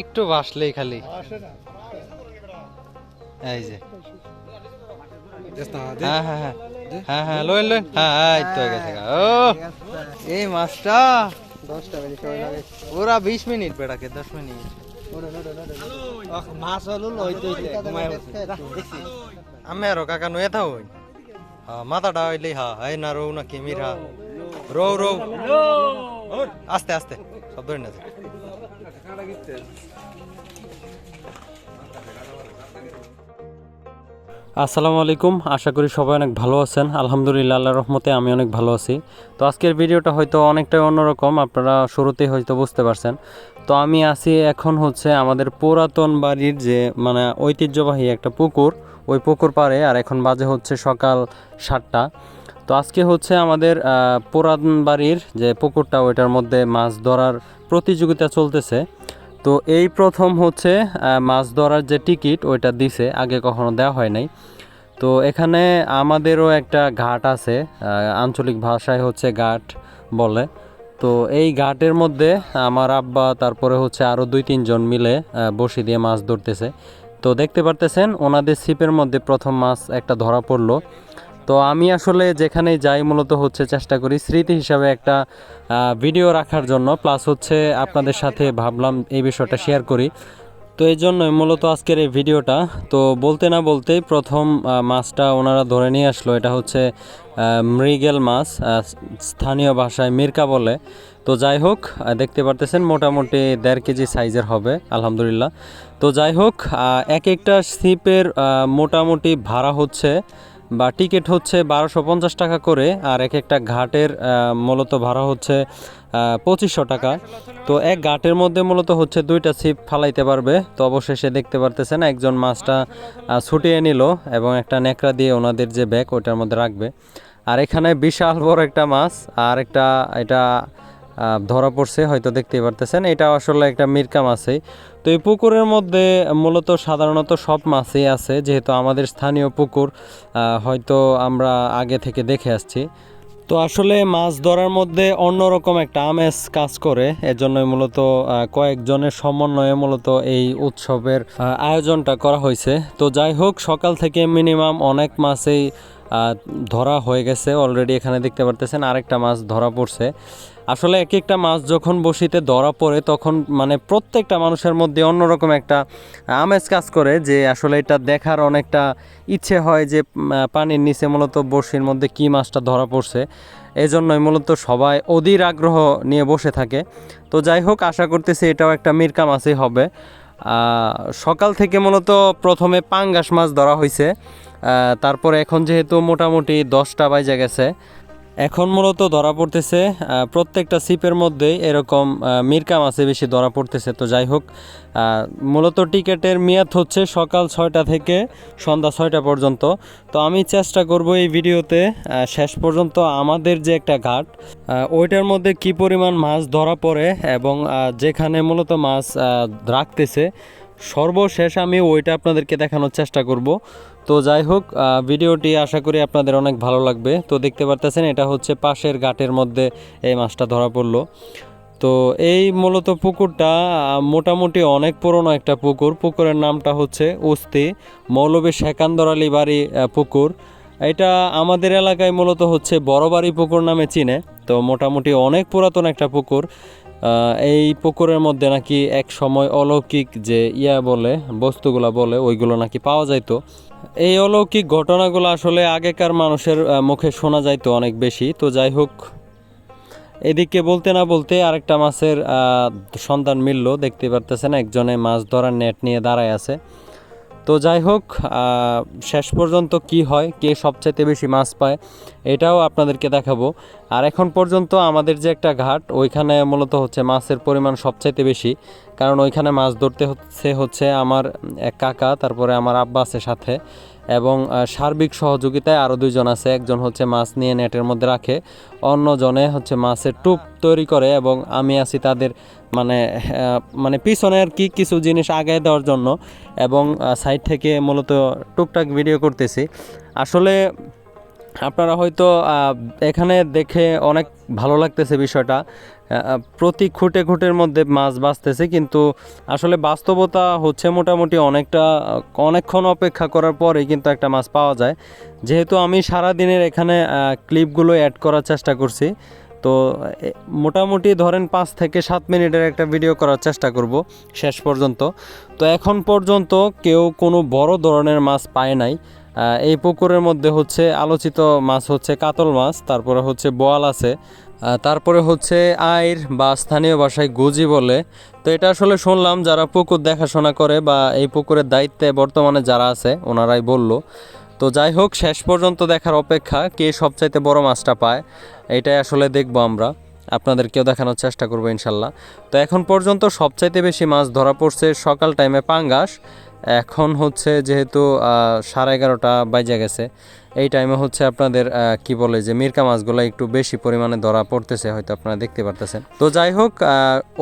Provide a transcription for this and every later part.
একটু বাসলেই খালি। এই যে। হ্যাঁ হ্যাঁ হ্যাঁ। হ্যাঁ হ্যাঁ লোন লোন হ্যাঁ এই তো গেছে। ও এই মাছটা। দশটা মিনিট বিশ মিনিট বেড়াকে দশ মিনিট। মাছ হলো লইতে আমি আরও কাকা নুয়ে থাও হ্যাঁ মাথাটা হইলেই হ্যাঁ এই না রৌ না কিমির হ্যাঁ রৌ রৌ। আস্তে আস্তে সব ধরে না আসসালামু আলাইকুম, আশা করি সবাই অনেক ভালো আছেন। আলহামদুলিল্লাহ আল্লাহ রহমতে আমি অনেক ভালো আছি। তো আজকের ভিডিওটা হয়তো অনেকটাই অন্যরকম, আপনারা শুরুতেই হয়তো বুঝতে পারছেন। তো আমি আছি এখন হচ্ছে আমাদের পুরাতন বাড়ির যে মানে ঐতিহ্যবাহী একটা পুকুর, ওই পুকুর পাড়ে, আর এখন বাজে হচ্ছে সকাল সাতটা। তো আজকে হচ্ছে আমাদের আহ, পুরাতন বাড়ির যে পুকুরটা ওইটার মধ্যে মাছ ধরার প্রতিযোগিতা চলতেছে। তো এই প্রথম হচ্ছে মাছ ধরার যে টিকিট ওইটা দিছে আগে কখনো দেওয়া হয় নাই। তো এখানে আমাদেরও একটা ঘাট আছে আঞ্চলিক ভাষায় হচ্ছে ঘাট বলে। তো এই ঘাটের মধ্যে আমার আব্বা তারপরে হচ্ছে আরও দুই তিনজন মিলে বড়শি দিয়ে মাছ ধরতেছে। তো দেখতে পারতেছেন ওনাদের ছিপের মধ্যে প্রথম মাছ একটা ধরা পড়ল। তো আমি আসলে যেখানেই যাই মূলত হচ্ছে চেষ্টা করি স্মৃতি হিসাবে একটা ভিডিও রাখার জন্য। প্লাস হচ্ছে আপনাদের সাথে ভাবলাম এই বিষয়টা শেয়ার করি। তো এই জন্যই মূলত আজকের এই ভিডিওটা তো বলতে না বলতেই প্রথম মাছটা ওনারা ধরে নিয়ে আসলো। এটা হচ্ছে মৃগেল মাছ স্থানীয় ভাষায় মির্কা বলে। তো যাই হোক দেখতে পারতেছেন মোটামুটি দেড় কেজি সাইজের হবে, আলহামদুলিল্লাহ। তো যাই হোক এক একটা সিপের মোটামুটি ভাড়া হচ্ছে বা টিকিট হচ্ছে বারোশো পঞ্চাশ টাকা করে আর এক একটা ঘাটের মূলত ভাড়া হচ্ছে পঁচিশশো টাকা। তো এক ঘাটের মধ্যে মূলত হচ্ছে দুইটা ছিপ ফালাইতে পারবে। তো অবশেষে দেখতে পারতেছেন একজন মাছটা ছুটিয়ে নিল এবং একটা নেকড়া দিয়ে ওনাদের যে ব্যাগ ওইটার মধ্যে রাখবে। আর এখানে বিশাল বড় একটা মাছ আর একটা, এটা ধরা পড়ছে, হয়তো দেখতেই পারতেছেন। এটা আসলে একটা মিরকা মাছই। তো এই পুকুরের মধ্যে মূলত সাধারণত সব মাছই আছে, যেহেতু আমাদের স্থানীয় পুকুর হয়তো আমরা আগে থেকে দেখে আসছি। তো আসলে মাছ ধরার মধ্যে অন্যরকম একটা আমেজ কাজ করে, এজন্যই মূলত কয়েকজনের সমন্বয়ে মূলত এই উৎসবের আয়োজনটা করা হয়েছে। তো যাই হোক, সকাল থেকে মিনিমাম অনেক মাছই ধরা হয়ে গেছে। অলরেডি এখানে দেখতে পারতেছেন, আরেকটা মাছ ধরা পড়ছে। আসলে এক একটা মাছ যখন বসিতে ধরা পড়ে, তখন মানে প্রত্যেকটা মানুষের মধ্যে অন্যরকম একটা আমেজ কাজ করে যে আসলে এটা দেখার অনেকটা ইচ্ছে হয় যে পানির নিচে মূলত বড়শির মধ্যে কী মাছটা ধরা পড়ছে। এই জন্যই মূলত সবাই অধীর আগ্রহ নিয়ে বসে থাকে। তো যাই হোক, আশা করতেছি এটাও একটা মিরকা মাছই হবে। সকাল থেকে মূলত প্রথমে পাঙ্গাস মাছ ধরা হয়েছে তারপরে এখন যেহেতু মোটামুটি দশটা বাজে গেছে এখন মূলত ধরা পড়তেছে প্রত্যেকটা সিপের মধ্যেই এরকম মিরকা মাছে বেশি ধরা পড়তেছে। তো যাই হোক মূলত টিকেটের মেয়াদ হচ্ছে সকাল ছয়টা থেকে সন্ধ্যা ছয়টা পর্যন্ত। তো আমি চেষ্টা করব এই ভিডিওতে শেষ পর্যন্ত আমাদের যে একটা ঘাট ওইটার মধ্যে কি পরিমাণ মাছ ধরা পড়ে এবং যেখানে মূলত মাছ রাখতেছে সর্বশেষ আমি ওইটা আপনাদেরকে দেখানোর চেষ্টা করব। তো যাই হোক ভিডিওটি আশা করি আপনাদের অনেক ভালো লাগবে। তো দেখতে পারতেছেন, এটা হচ্ছে পাশের ঘাটের মধ্যে এই মাছটা ধরা পড়ল। তো এই মূলত পুকুরটা মোটামুটি অনেক পুরনো একটা পুকুর। পুকুরের নামটা হচ্ছে উস্তি মৌলবী সেকান্দর আলী বাড়ি পুকুর। এটা আমাদের এলাকায় মূলত হচ্ছে বড়বাড়ি পুকুর নামে চিনে। তো মোটামুটি অনেক পুরাতন একটা পুকুর। এই পুকুরের মধ্যে নাকি এক সময় অলৌকিক যে ইয়া বলে, বস্তুগুলা বলে, ওইগুলো নাকি পাওয়া যাইত। এই অলৌকিক ঘটনাগুলো আসলে আগেকার মানুষের মুখে শোনা যাইতো অনেক বেশি। তো যাই হোক, এদিকে বলতে না বলতে আরেকটা মাছের সন্ধান মিলল, দেখতে পারতেছেন একজনে মাছ ধরার নেট নিয়ে দাঁড়ায় আছে। তো যাই হোক শেষ পর্যন্ত কি হয়, কে সবচাইতে বেশি মাছ পায়, এটাও আপনাদেরকে দেখাবো। আর এখন পর্যন্ত আমাদের যে একটা ঘাট, ওইখানে মূলত হচ্ছে মাছের পরিমাণ সবচাইতে বেশি। কারণ ওইখানে মাছ ধরতে হচ্ছে হচ্ছে আমার এক কাকা, তারপরে আমার আব্বা আছে সাথে। এবং সার্বিক সহযোগিতায় আরও দুইজন আছে। একজন হচ্ছে মাছ নিয়ে নেটের মধ্যে রাখে, অন্যজনে হচ্ছে মাছের টুপ তৈরি করে এবং আমি আছি তাদের মানে মানে পিছনে আর কি কিছু জিনিস আগে দেওয়ার জন্য এবং সাইড থেকে মূলত টুকটাক ভিডিও করতেছি। আসলে আপনারা হয়তো এখানে দেখে অনেক ভালো লাগতেছে বিষয়টা। প্রতি খুঁটে খুঁটের মধ্যে মাছ বাঁচতেছে, কিন্তু আসলে বাস্তবতা হচ্ছে মোটামুটি অনেকটা, অনেকক্ষণ অপেক্ষা করার পরেই কিন্তু একটা মাছ পাওয়া যায়। যেহেতু আমি সারা দিনের এখানে ক্লিপগুলো অ্যাড করার চেষ্টা করছি, তো মোটামুটি ধরেন পাঁচ থেকে সাত মিনিটের একটা ভিডিও করার চেষ্টা করব শেষ পর্যন্ত। তো এখন পর্যন্ত কেউ কোনো বড় ধরনের মাছ পায় নাই। এই পুকুরের মধ্যে হচ্ছে আলোচিত মাছ হচ্ছে কাতল মাছ, তারপরে হচ্ছে বোয়াল আছে। তারপরে হচ্ছে আইর বা স্থানীয় ভাষায় গুজি বলে। তো এটা আসলে শুনলাম যারা পুকুর দেখাশোনা করে বা এই পুকুরের দায়িত্বে বর্তমানে যারা আছে, ওনারাই বলল। তো যাই হোক, শেষ পর্যন্ত দেখার অপেক্ষা, কে সবচাইতে বড় মাছটা পায়, এটাই আসলে দেখব আমরা। আপনাদেরকেও দেখানোর চেষ্টা করব ইনশাল্লাহ। তো এখন পর্যন্ত সবচাইতে বেশি মাছ ধরা পড়ছে সকাল টাইমে পাঙ্গাস। এখন হচ্ছে যেহেতু সাড়ে এগারোটা বাজে গেছে, এই টাইমে হচ্ছে আপনাদের কি বলে যে মিরকা মাছগুলো একটু বেশি পরিমাণে ধরা পড়তেছে, হয়তো আপনারা দেখতে পারতেছেন। তো যাই হোক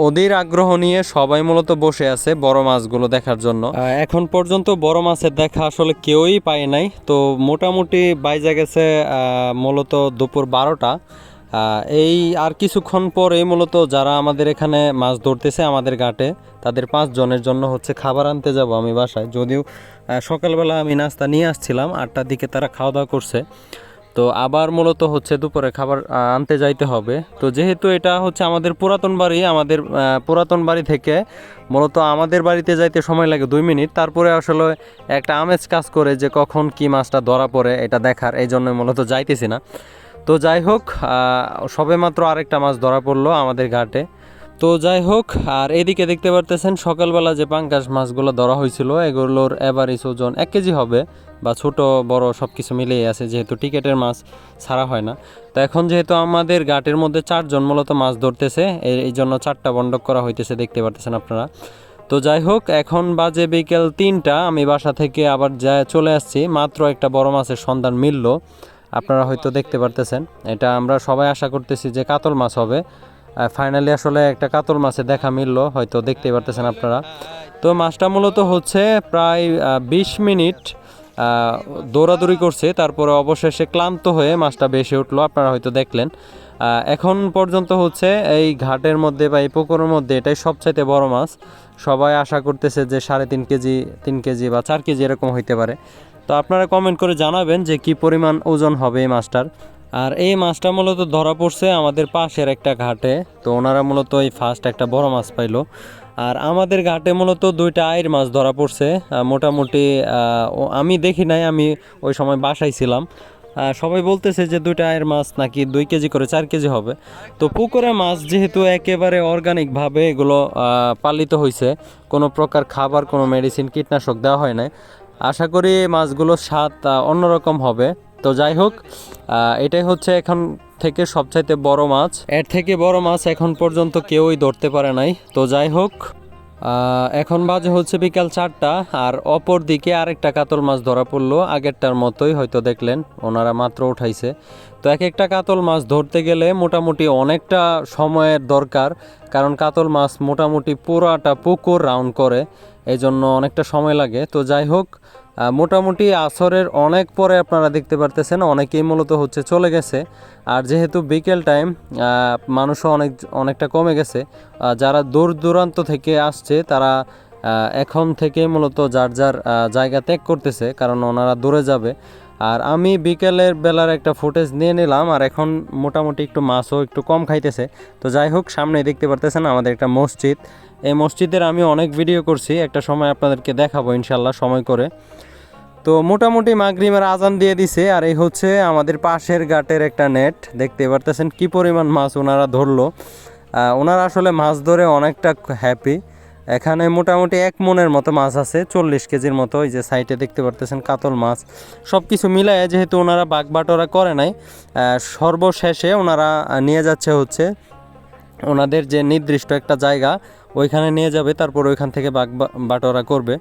ওদের আগ্রহ নিয়ে সবাই মূলত বসে আছে বড় মাছগুলো দেখার জন্য। এখন পর্যন্ত বড় মাছের দেখা আসলে কেউই পায় নাই। তো মোটামুটি বাইজা গেছে মূলত দুপুর বারোটা। এই আর কিছুক্ষণ পরে মূলত যারা আমাদের এখানে মাছ ধরতেছে আমাদের ঘাটে, তাদের পাঁচ জনের জন্য হচ্ছে খাবার আনতে যাব আমি বাসায়। যদিও সকালবেলা আমি নাস্তা নিয়ে আসছিলাম, আটটার দিকে তারা খাওয়া দাওয়া করছে। তো আবার মূলত হচ্ছে দুপুরে খাবার আনতে যাইতে হবে। তো যেহেতু এটা হচ্ছে আমাদের পুরাতন বাড়ি, আমাদের পুরাতন বাড়ি থেকে মূলত আমাদের বাড়িতে যাইতে সময় লাগে দুই মিনিট। তারপরে আসলে একটা আমেজ কাজ করে যে কখন কি মাছটা ধরা পড়ে, এটা দেখার। এই জন্য মূলত যাইতেছি না। তো যাই হোক সবে মাত্র আরেকটা মাছ ধরা পড়ল আমাদের ঘাটে। তো যাই হোক, আর এদিকে দেখতে পারতেছেন, সকালবেলা যে পাঙ্কাশ মাছগুলো ধরা হয়েছিল, এগুলোর এভারেজ ওজন এক কেজি হবে বা ছোট, বড় সব কিছু মিলিয়ে আছে, যেহেতু টিকেটের মাছ ছাড়া হয় না। তো এখন যেহেতু আমাদের ঘাটের মধ্যে চারজন মূলত মাছ ধরতেছে এই জন্য চারটা বন্ডক করা হইতেছে, দেখতে পারতেছেন আপনারা। তো যাই হোক, এখন বাজে বিকেল তিনটা, আমি বাসা থেকে আবার যা চলে আসছি, মাত্র একটা বড় মাছের সন্ধান মিলল। আপনারা হয়তো দেখতে পারতেছেন। এটা আমরা সবাই আশা করতেছি যে কাতল মাছ হবে। ফাইনালি আসলে একটা কাতল মাছে দেখা মিলল হয়তো দেখতে পারতেছেন আপনারা। তো মাছটা মূলত হচ্ছে প্রায় বিশ মিনিট আহ, দৌড়াদৌড়ি করছে। তারপরে অবশেষে ক্লান্ত হয়ে মাছটা বেশি উঠল। আপনারা হয়তো দেখলেন। এখন পর্যন্ত হচ্ছে এই ঘাটের মধ্যে বা এই পুকুরের মধ্যে এটাই সবচাইতে বড় মাছ। সবাই আশা করতেছে যে সাড়ে তিন কেজি তিন কেজি বা চার কেজি এরকম হইতে পারে। তো আপনারা কমেন্ট করে জানাবেন যে কি পরিমাণ ওজন হবে এই মাছটার। আর এই মাছটা মূলত ধরা পড়ছে আমাদের পাশের একটা ঘাটে। তো ওনারা মূলত এই ফার্স্ট একটা বড় মাছ পাইলো। আর আমাদের ঘাটে মূলত দুইটা আয়ের মাছ ধরা পড়ছে। মোটামুটি আমি দেখি নাই, আমি ওই সময় বাসায় ছিলাম। সবাই বলতেছে যে দুইটা আয়ের মাছ নাকি দুই কেজি করে চার কেজি হবে। তো পুকুরে মাছ যেহেতু একেবারে অর্গানিকভাবে এগুলো পালিত হয়েছে কোনো প্রকার খাবার, কোনো মেডিসিন কীটনাশক দেওয়া হয় না আশা করি মাছগুলোর স্বাদ অন্যরকম হবে। তো যাই হোক এটাই হচ্ছে এখন থেকে সবচাইতে বড় মাছ। এর থেকে বড় মাছ এখন পর্যন্ত কেউই ধরতে পারে নাই। তো যাই হোক এখন বাজে হচ্ছে বিকাল চারটা, আর অপর দিকে আরেকটা কাতল মাছ ধরা পড়ল। আগেরটার মতোই হয়তো দেখলেন, ওনারা মাত্র উঠাইছে। তো এক একটা কাতল মাছ ধরতে গেলে মোটামুটি অনেকটা সময়ের দরকার, কারণ কাতল মাছ মোটামুটি পুরাটা পুকুর রাউন্ড করে এই জন্য অনেকটা সময় লাগে। তো যাই হোক মোটামুটি আসরের অনেক পরে আপনারা দেখতে পারতেছেন, অনেকেই মূলত হচ্ছে চলে গেছে। আর যেহেতু বিকেল টাইম মানুষও অনেক, অনেকটা কমে গেছে যারা দূর দূরান্ত থেকে আসছে, তারা এখন থেকে মূলত যার যার জায়গা ত্যাগ করতেছে, কারণ ওনারা দূরে যাবে। আর আমি বিকেলের বেলার একটা ফুটেজ নিয়ে নিলাম, আর এখন মোটামুটি একটু মাছও একটু কম খাইতেছে। তো যাই হোক, সামনে দেখতে পারতেছেন আমাদের একটা মসজিদ। এই মসজিদের আমি অনেক ভিডিও করছি, একটা সময় আপনাদেরকে দেখাবো ইনশাল্লাহ সময় করে। তো মোটামুটি মাগরিমের আজান দিয়ে দিছে, আর এই হচ্ছে আমাদের পাশের ঘাটের একটা নেট। দেখতে পারতেছেন কি পরিমাণ মাছ ওনারা ধরলো। ওনারা আসলে মাছ ধরে অনেকটা হ্যাপি এখানে মোটামুটি এক মনের মতো মাছ আছে, চল্লিশ কেজির মতো, ওই যে সাইডে দেখতে পারতেছেন কাতল মাছ। সব কিছু মিলায় যেহেতু ওনারা বাগ বাটোরা করে নাই সর্বশেষে ওনারা নিয়ে যাচ্ছে হচ্ছে ওনাদের যে নির্দিষ্ট একটা জায়গা, ওইখানে নিয়ে যাবে, তারপর ওইখান থেকে বাগ বা- বাটোয়ারা করবে।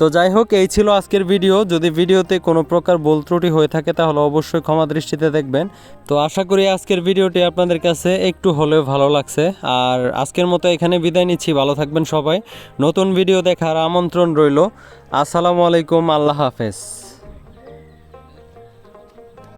তো যাই হোক, এই ছিল আজকের ভিডিও। যদি ভিডিওতে কোনো প্রকার ভুল ত্রুটি হয়ে থাকে, তাহলে অবশ্যই ক্ষমা দৃষ্টিতে দেখবেন। তো আশা করি আজকের ভিডিওটি আপনাদের কাছে একটু হলেও ভালো লাগছে। আর আজকের মতো এখানে বিদায় নিচ্ছি। ভালো থাকবেন সবাই। নতুন ভিডিও দেখার আমন্ত্রণ রইল। আসসালামু আলাইকুম। আল্লাহ হাফেজ।